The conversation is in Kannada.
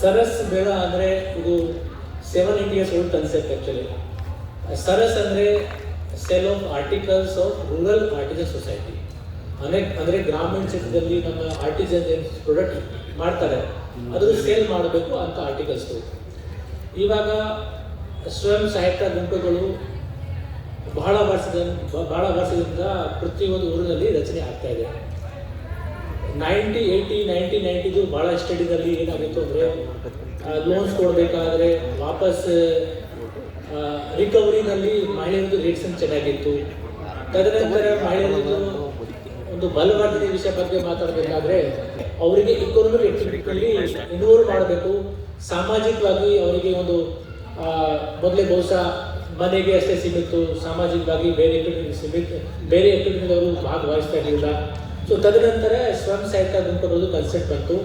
ಸರಸ್ ಬೇಡ ಅಂದರೆ ಇದು seven years old concept actually Saras ಅಂದರೆ sale of articles of rural artisan society ಅನೇಕ, ಅಂದರೆ ಗ್ರಾಮೀಣ ಕ್ಷೇತ್ರದಲ್ಲಿ ನಮ್ಮ ಆರ್ಟಿಸನ್ ಪ್ರಾಡಕ್ಟ್ ಮಾಡ್ತಾರೆ, ಅದನ್ನು ಸೇಲ್ ಮಾಡಬೇಕು ಅಂತ ಆರ್ಟಿಕಲ್ಸ್ಗಳು ಇವಾಗ ಸ್ವಯಂ ಸಹಾಯಕ ಗುಂಪುಗಳು ಬಹಳ ವರ್ಷದ ಬಹಳ ವರ್ಷದಿಂದ ಪ್ರತಿಯೊಂದು ಊರಿನಲ್ಲಿ ರಚನೆ ಆಗ್ತಾ ಇದೆ. ನೈಂಟಿ, ಏಯ್ಟಿ, ನೈಂಟಿ, ನೈಂಟಿದು ಭಾಳ ಸ್ಟಡಿದಲ್ಲಿ ಏನಾಗಿತ್ತು ಅಂದರೆ ಲೋನ್ಸ್ ಕೊಡಬೇಕಾದ್ರೆ ವಾಪಸ್ ರಿಕವರಿನಲ್ಲಿ ಮಹಿಳೆಯರದ್ದು ರೇಟ್ಸ್ ಚೆನ್ನಾಗಿತ್ತು. ತದನಂತರ ಮಹಿಳೆಯರದ್ದು ಒಂದು ಬಲವರ್ಧನೆ ವಿಷಯ ಬಗ್ಗೆ ಮಾತಾಡಬೇಕಾದ್ರೆ, ಅವರಿಗೆ ಇಕೋನಮಿಕ್ ಆಕ್ಟಿವಿಟಿಯಲ್ಲಿ ಇನ್ವಾಲ್ವ್ ಮಾಡಬೇಕು. ಸಾಮಾಜಿಕವಾಗಿ ಅವರಿಗೆ ಒಂದು ಮೊದಲೇ ಬಹುಶಃ ಮನೆಗೆ ಅಷ್ಟೇ ಸೀಮಿತ್ತು ಸಾಮಾಜಿಕವಾಗಿ ಬೇರೆ ಆಕ್ಟಿವಿಟಿ ಸೀಮಿತ, ಬೇರೆ ಆಕ್ಟಿವಿಟಿಯಲ್ಲಿ ಅವರು ಭಾಗವಹಿಸ್ತಾ ಇರಲಿಲ್ಲ. ಸೊ ತದನಂತರ ಸ್ವಯಂ ಸಹಾಯಕ ಗುಂಪು ಅನ್ನೋದು ಕನ್ಸೆಪ್ಟ್ ಬಂತು.